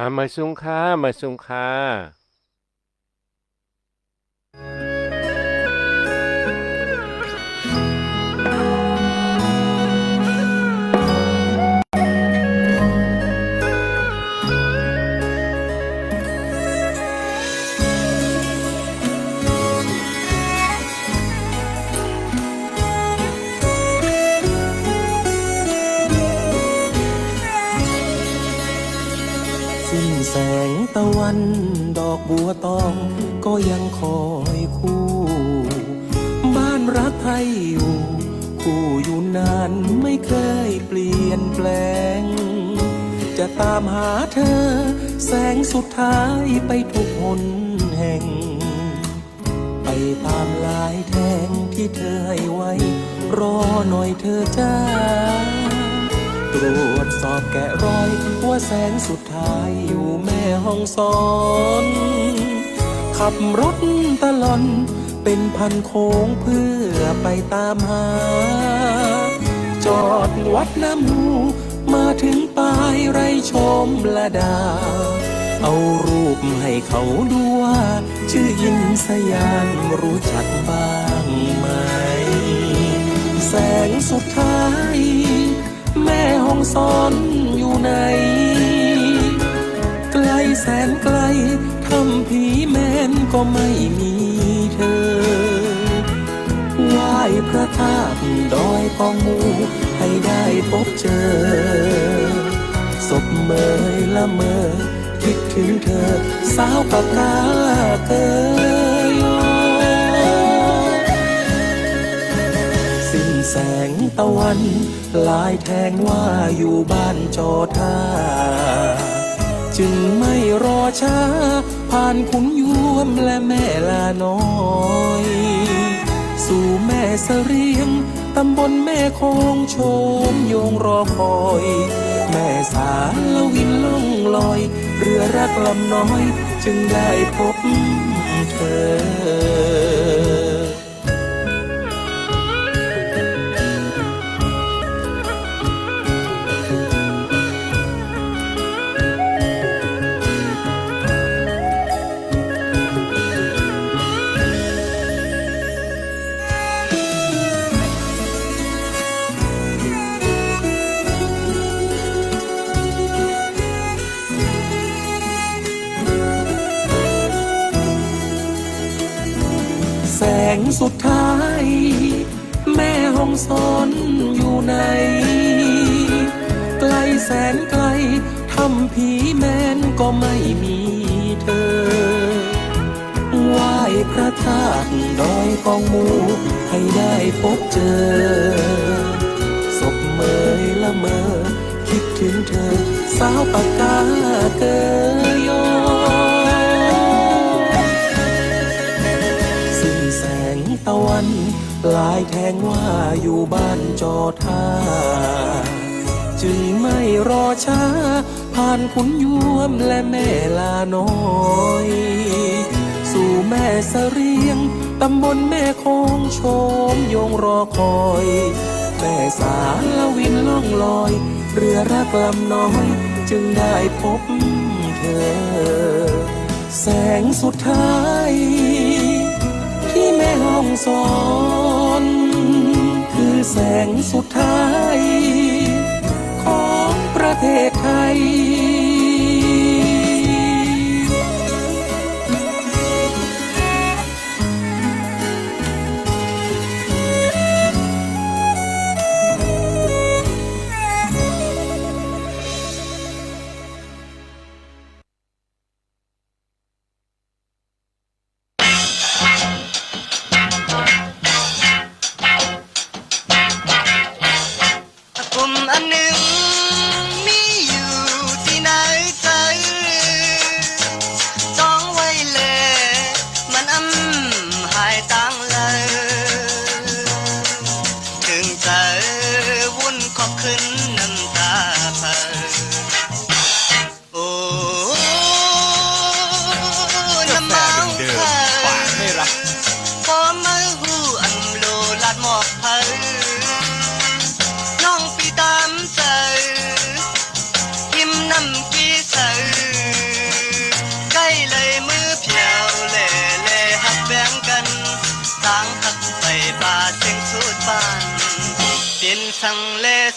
อ่ามาซุงค่ามาซุงค่า สิ้นแสงตะวัน ดอกบัวตองก็ยังคอยคู่ บ้านรักใครอยู่ คู่อยู่นานไม่เคยเปลี่ยนแปลง จะตามหาเธอ แสงสุดท้ายไปทุกหนแห่ง ไปตามลายแทงที่เธอให้ไว้ รอหน่อยเธอจ้า รวจสอบแกะรอยว่าแสงสุดท้ายอยู่แม่ห้องสอน ขับรถตะลอน เป็นพันโค้งเพื่อไปตามหา จอดวัดน้ำมูมาถึงปลายไรชมละดา เอารูปให้เขาดูว่า ชื่อยินสยามรู้จักบ้างไหม แสงสุดท้าย แม่ห้องสอนอยู่ไหน ไกลแสนไกลทำผีแมนก็ไม่มีเธอไหว้พระธาตุดอยปองมูให้ได้พบเจอศพเมยละเมอ คิดถึงเธอ สาวปากกาเกิน งตะวันลายแทงว่าอยู่บ้านจอท่า จึงไม่รอช้า ผ่านขุนยวมและแม่ลาน้อย สู่แม่เสรียงตำบลแม่คงโชมโยงรอคอย แม่สาละวินล่องลอย เรือรักลำน้อย จึงได้พบเธอ แสงสุดท้าย แม่ห้องสอนอยู่ไหนไกลแสนไกลทำผีแมนก็ไม่มีเธอไหว้พระธาตุดอยกองมูให้ได้พบเจอศพเมยละเมอ คิดถึงเธอ สาวปากกาเกยโย ตะวันลายแทงว่าอยู่บ้านจอท่า จึงไม่รอช้า ผ่านขุนยวมและแม่ลาน้อย สู่แม่เสรียงตำบลแม่คงชมยงรอคอย แม่สาละวินล่องลอย เรือรักลำน้อย จึงได้พบเธอ แสงสุดท้าย แม่ห้องสอน คือแสงสุดท้าย ของประเทศไทย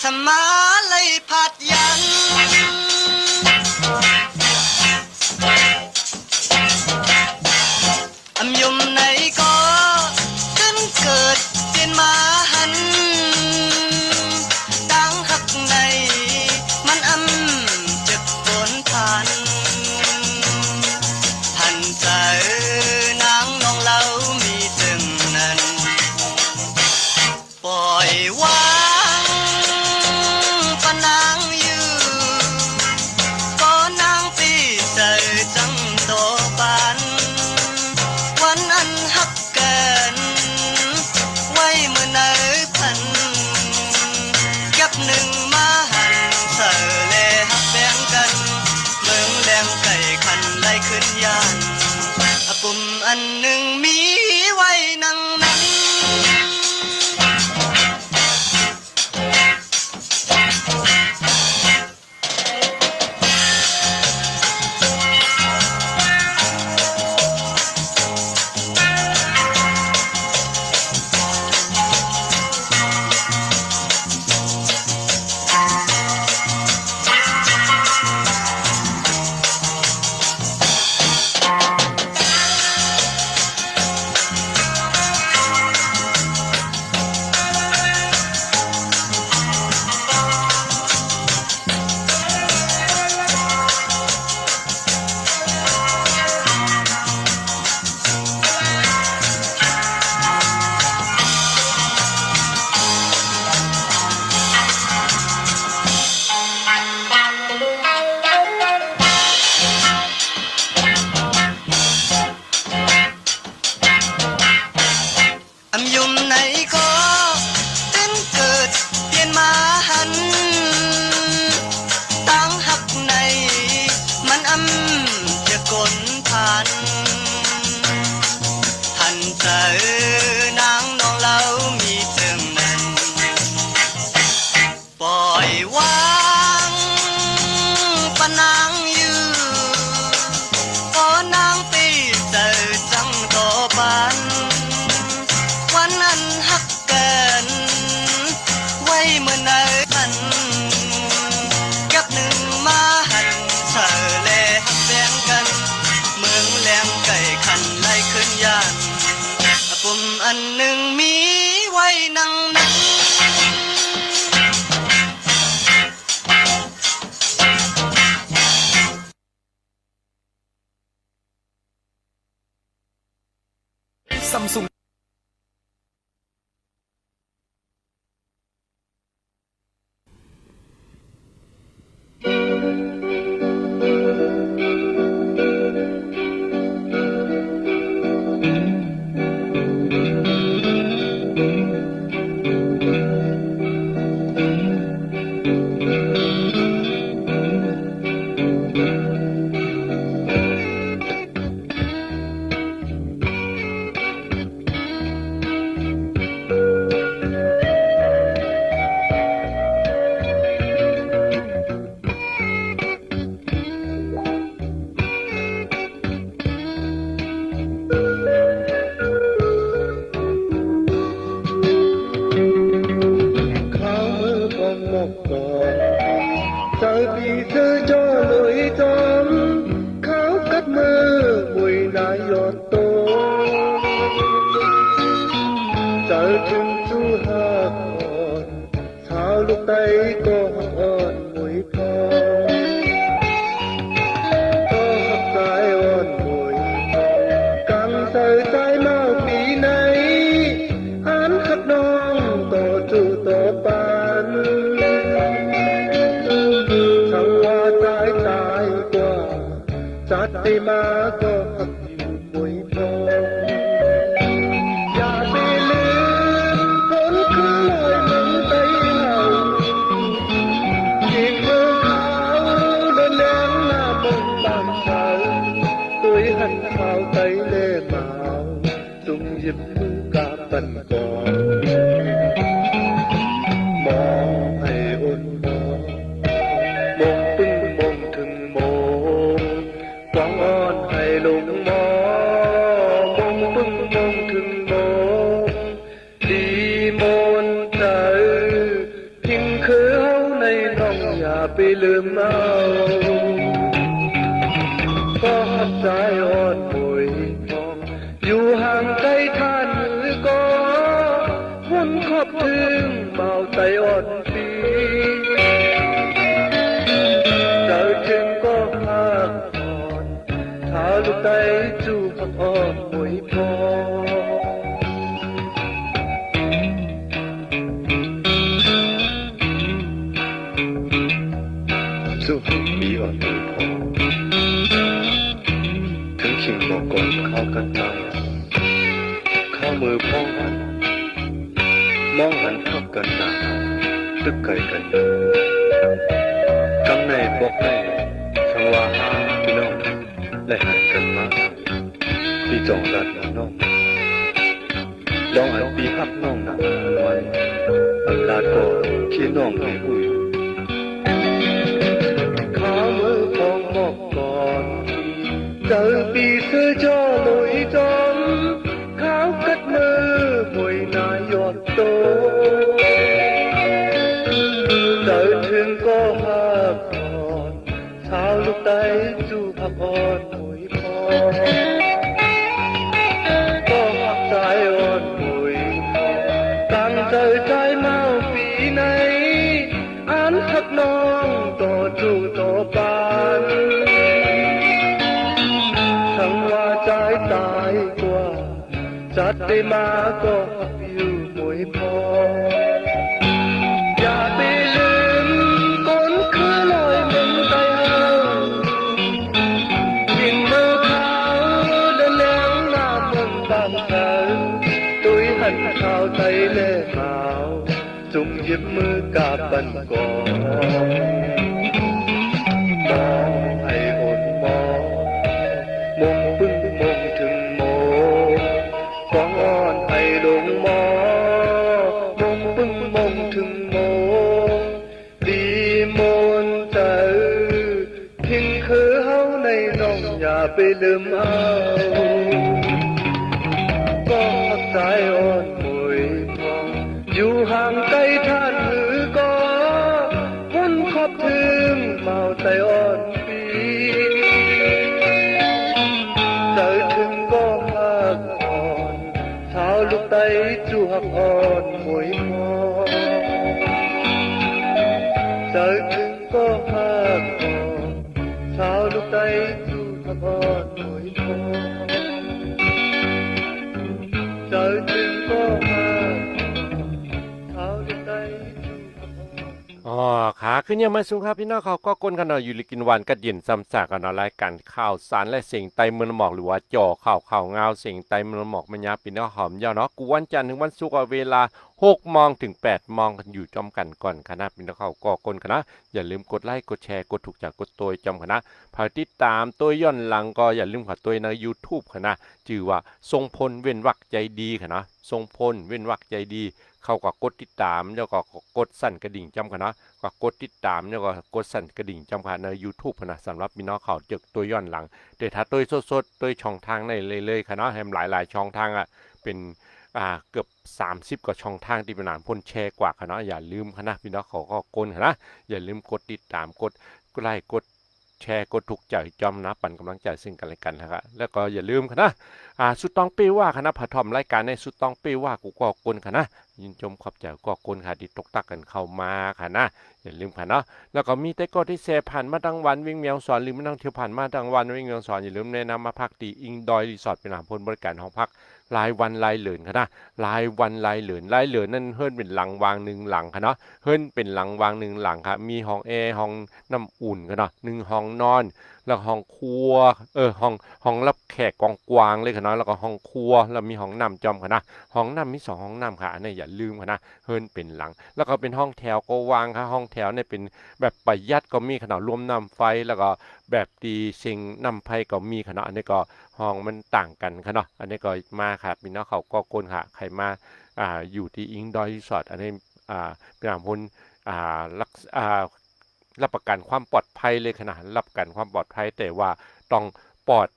สมาเลยผัดยัง Amen. ถ้าลูใจจูบพอป่วยพองสู้ปีอ่อนมือพอถึงขิงบอกก่อนเข้ากันมาเข้ามือพ้องหันมองหันพักกันหนาตึกไก่กันกำในบอกในสังวาหา จองรัดน้องลองอันปีฮับน้องหนักไว้อันลาดก็ที่น้องให้อุ้ยขามือพองมอกก่อนเจอปีเสื้อจอ กน้องต่อจูต่อปานทั้งว่าใจตายกว่าจัดได้มา มอ จูหักอ่ ขึ้นยังมาสูงครับพี่น้องเขาก็ก้นกันหน่อยอยู่ลิกินวันกัดเย็นซ้ำซากกันเนาะรายการข่าวสารและเสียงไตเมือหมอกหรือว่าจ่อข่าวข่าวเงาเสียงไตเมือหมอกมันยาปีน้องหอมยาวเนาะกูวันจันทร์ถึงวันศุกร์เวลา 6โมงถึง8โมงกันอยู่จอมกันก่อนคณะพี่น้องเขาก็ก้นคณะ อย่าลืมกดไลค์กดแชร์กดถูกจากกดตัวจอมคณะพาติดตามตัวย้อนหลังก็อย่าลืมขอตัวใน YouTube คณะชื่อว่าทรงพลเว้นวักใจดีคณะทรงพลเว้นวักใจดี เข้าก็กดติดตามแล้วก็กดสั่นกระดิ่งจำกันนะก็กดติดตามแล้วก็กดสั่นกระดิ่งจำกันใน YouTube พะนะสำหรับพี่น้องเขาเจอตัวย้อนหลังแต่ถ้าตัวสดๆตัวช่องทางในเลยๆค่ะแฮมหลายๆช่องทางอะเป็น เกือบ 30 กว่าช่องทางที่เป็นหนานพ่นแชร์กว่าค่ะอย่าลืมค่ะพี่น้องเขาก็กดนะอย่าลืมกดติดตามกดไลค์กดแชร์กดถูกใจจอมนะปั่นกำลังใจซึ่งกันและกันนะครับแล้วก็อย่าลืมค่ะอ่าสุดต้องเป้ว่าค่ะผัดทอมรายการในสุดต้องเป้ว่ากูก็กลค่ะยินชมขอบใจก็กลค่ะที่ตกตักกันเข้ามาค่ะนะอย่าลืมค่ะเนาะแล้วก็มีแต่ก็ที่แชร์ผ่านมาดังวันวิ่งเมียวสอนหรือไม่ต้องเที่ยวผ่านมาดังวันวิ่งเมียวสอนอย่าลืมแนะนำมาพักตีอิงดอยรีสอร์ทเป็นอาหารพลบริการห้องพัก ลายวันลายเหลือนค่ะนะลายวันลายเหลือนลายเหลือนนั่นเฮิรนเป็นหลังวางหนึ่งหลังค่ะเนาะเฮิรนเป็นหลังวางหนึ่งหลังค่ะมีห้องแอร์ห้องน้ำอุ่นค่ะเนาะหนึ่งห้องนอนแล้วห้องครัว เออห้องห้องรับแขกกองวางเลยค่ะเนาะแล้วก็ห้องครัวแล้วมีห้องน้ำจอมค่ะนะห้องน้ำมีสองห้องน้ำค่ะอันนี้อย่าลืมค่ะนะเฮิรนเป็นหลัง แล้วก็เป็นห้องแถวก็วางค่ะห้องแถวเนี่ยเป็นแบบประหยัดก็มีขนาดรวมน้ำไฟแล้วก็แบบตีซิงน้ำไฟก็มีขนาดอันนี้ก็ห้องมันต่างกันค่ะเนาะอันนี้ก็มาค่ะพี่น้องเขาก็กลค่ะใครมาอ่าอยู่ที่อิงดอยรีสอร์ทอันนี้อ่าเป็นอาหารพลอ่ารักษอ่า รับประกันความปลอดภัยเลยขนาดรับประกันความปลอดภัย แต่ว่าต้องปลอด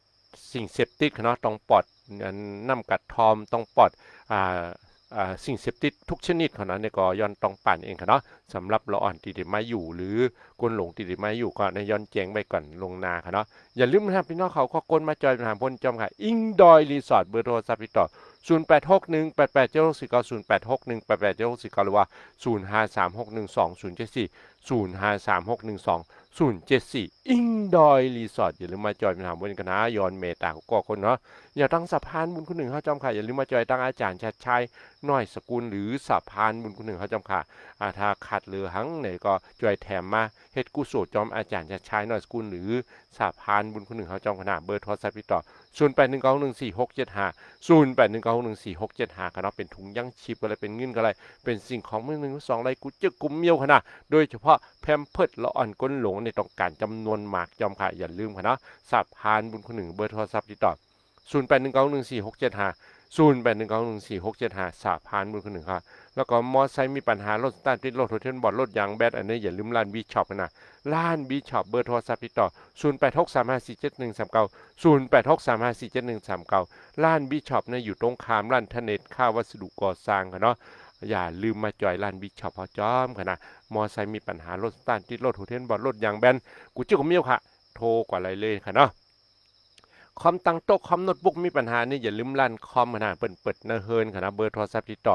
สิ่งเสพติดเนาะต้องปลอดน้ำกัดทอมต้องปลอดอ่าอ่าสิ่งเสพติดทุกชนิดเขานะเนี่ยก็ย้อนต้องปั่นเองค่ะเนาะสำหรับละอ่อนที่ได้มาอยู่หรือกวนหลงที่ได้มาอยู่ก็ในย้อนแจ้งไปก่อนลงนาค่ะเนาะอย่าลืมนะครับพี่น้องเขาก็กลมาจอยปัญหาพลจอมค่ะ อิงดอยรีสอร์ทเบอร์โทรศัพท์ติดต่อ 0 8 6 1 8 8 7 6 4 9 0 8 6 1 8 8 7 6 4 9หรือว่า 0 5 3 6 1 2 0 7 4 0 5 3 6 1 2 0 7 4 อิงดอยรีสอร์ทอย่าลืมมาจอยปัญหาบนกันนะยอนเมตตาของก็คนเนาะอย่าตั้งสะพานบุญคุณหนึ่งเขาจอมค่ะอย่าลืมมาจอยตั้งอาจารย์ชัดชัยน้อยสกุลหรือสะพานบุญคุณหนึ่งเขาจอมค่ะอาถ้าขาดเหลือหังไหนก็จอยแถมมาเฮ็ดกุศลจอมอาจารย์ชัดชัยน้อยสกุลหรือสะพานบุญคุณหนึ่งเขาจอมขนาดเบอร์โทรศัพท์ติดต่อ0 8 1 9 1 4 6 7 5 0 8 1 9 1 4 6 7 5กันย์แปดหนึ่งเก้าหนึ่งสี่หกเจ็ดห้าะเป็นถุงยั่งชีพก็เลยเป็นเงินก็เลยเป็นสิ่งของมือหนึ่งสองอะไรกูจะกุมเมียวขนาดโดยเฉพาะะแพมเพิร์ดละอ่อนก้นหลงในต้องการจำนวนหมากจอมค่ะอย่าลืมค่ะเนาะสับพานบุญคนหนึ่งเบอร์โทรศัพท์ติดต่อ0 8 1 9 1 4 6 7 5 0 8 1 9 1 4 6 7 5สาพานบุญคนหนึ่งค่ะแล้วก็มอไซค์มีปัญหารถสตาร์ทติดรถโทเทนบอร์ดรถยางแบตอันนี้อย่าลืมร้านบีช็อปนะร้านบีช็อปเบอร์โทรศัพท์ติดต่อ0 8 6 3 5 4 7 1 3 9 0 8 6 3 5 4 7 1 3 9ร้านบีช็อปเนี่ยอยู่ตรงข้ามร้านทเนตค่าวัสดุก่อสร้างค่ะเนาะ อย่าลืมมาจอยร้านบีช็อปพอจอมค่ะนะมอไซค์มีปัญหารถสตาร์ทติดรถโทเทนบอร์ดรถยางแบนกูเจ้าของเมียวค่ะ โทรกว่าอะไรเลยค่ะเนาะคอมตั้งโต๊ะคอมโน้ตบุ๊กมีปัญหานี่อย่าลืมลั่นคอมขนาดเปิดเปิดเนเฮินขนาดเบอร์โทรศัพท์ติดต่อ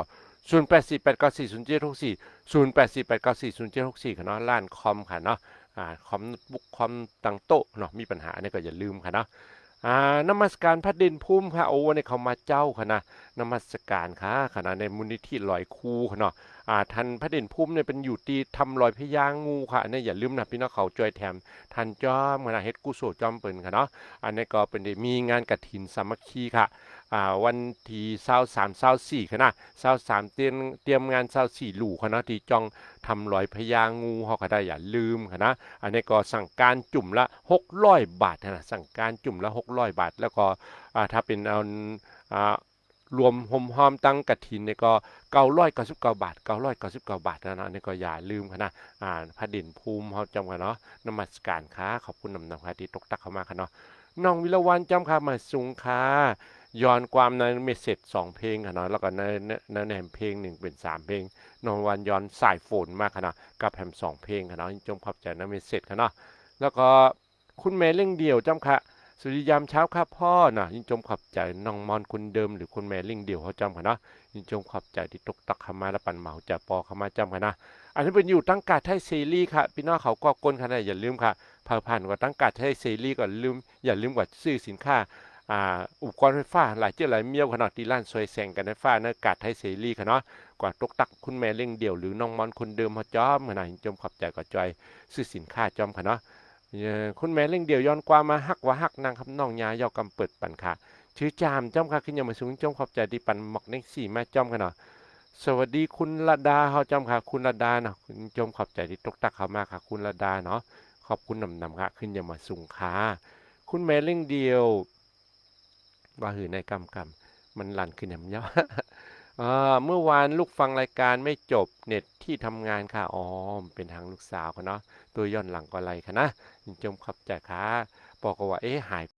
0 8 4 8 9 4 0 7 6 4 0 8 4 8 9 4 0 7 6 4ค่ะเนาะลั่นคอมค่ะเนาะอ่าคอมโน้ตบุ๊กคอมตั้งโต๊ะเนาะมีปัญหาเนี่ยก็อย่าลืมค่ะเนาะ อ่านมัสการพระดินพุ่มค่ะโอ้วันนี้เขามาเจ้าค่ะนะนมัสการค่ะขณะในมูลนิธิลอยคูค่ะเนาะ ท่านพระเด่นภูมิเนี่ยเป็นอยู่ตีทำลอยพญางูค่ะอันนี้อย่าลืมนะพี่น้องเขาจอยแถมท่านจอมขณะเฮ็ดกุศลจอมเปิ่นค่ะเนาะอันนี้ก็เป็นมีงานกระถินสามัคคีค่ะอ่าวันที่เศร้าสามเศร้าสี่ค่ะนะเศร้าสามเตรียมเตรียมงานเศร้าสี่หลู่ค่ะนะที่จ้องทำรอยพญางูเขาก็ได้อย่าลืมค่ะนะอันนี้ก็สั่งการจุ่มละหกร้อยบาทนะสั่งการจุ่มละหกร้อยบาท แล้วก็อ่าถ้าเป็นเอาอ่า รวมหอมหอมตั้งกระถินเนี่ยก็เก้าร้อยเก้าสิบเก้าบาทเก้าร้อยเก้าสิบเก้าบาทนะนะนี่ก็อย่าลืมนะอ่าพระเด่นภูมิเขาจำกันเนาะนมัสการค่ะขอบคุณนำนำค่ะที่ตกตักเข้ามาค่ะเนาะน้องวิลาวันจำค่ะมาสุงค่ะย้อนความในเมสเซจสองเพลงค่ะเนาะแล้วก็ในในนแหนมเพลงหนึ่งเป็นสามเพลงน้องวันย้อนสายฝนมากค่ะเนาะกับแฮมสองเพลงค่ะเนาะจงขอบใจนเมสเซจค่ะเนาะแล้วก็คุณแม่เร่งเดี่ยวจำค่ะ สุริยามเช้าค่ะพ่อนะยินจมขอบใจน้องมอนคนเดิมหรือคุณแม่เร่งเดี่ยวเขาจำค่ะนะยินจมขอบใจที่ตกตักเข้ามาและปันเหมาจะปอขมาจำค่ะนะอันนี้เป็นอยู่ตั้งกาดไทยซีรีส์ค่ะพี่น้องเขาก็ก้นค่ะนะอย่าลืมค่ะผ่านผ่านกว่าตั้งการใช้เซรีก่อนลืม อย่าลืมกว่าซื้อสินค้าอ่าอุปกรณ์ไฟฟ้าหลายเจ้าหลายเมียวขนาดที่ร้านซอยแซงกันไฟฟ้าเนื้อกาดไทยเสรีค่ะเนาะกว่าตกตักคุณแม่เล่งเดี่ยวหรือน้องมอนคนเดิมเขาจอมขนาดจมขอบใจก็จอยซื้อสินค้าจอมค่ะเนาะ คุณแม่เล่งเดี่ยวย้อนกว่ามาฮักว่าฮักนางคำน้องยายอกำเปิดปันค่ะชื่อจามจอมค่ะขึ้นยามาสูงจมขอบใจที่ปันหมอกเน็กสี่มาจอมค่ะเนาะสวัสดีคุณระดาเขาจอมค่ะ คุณระดาเนาะคุณจมขอบใจที่ตกตักเขามาค่ะ คุณระดาเนาะขอบคุณนำนำค่ะ ขึ้นยามาสุงค้าคุณแม่เล่งเดียว ว่าหือในกำกำมันหลันขึ้นแหมเยอะอ่าเมื่อวานลูกฟังรายการไม่จบเน็ตที่ทำงานค่ะอ๋อเป็นทางลูกสาวเขาเนาะตัวย้อนหลังก็ไรคะนะ จมขอบใจขาบอกว่าเอ๊ะหาย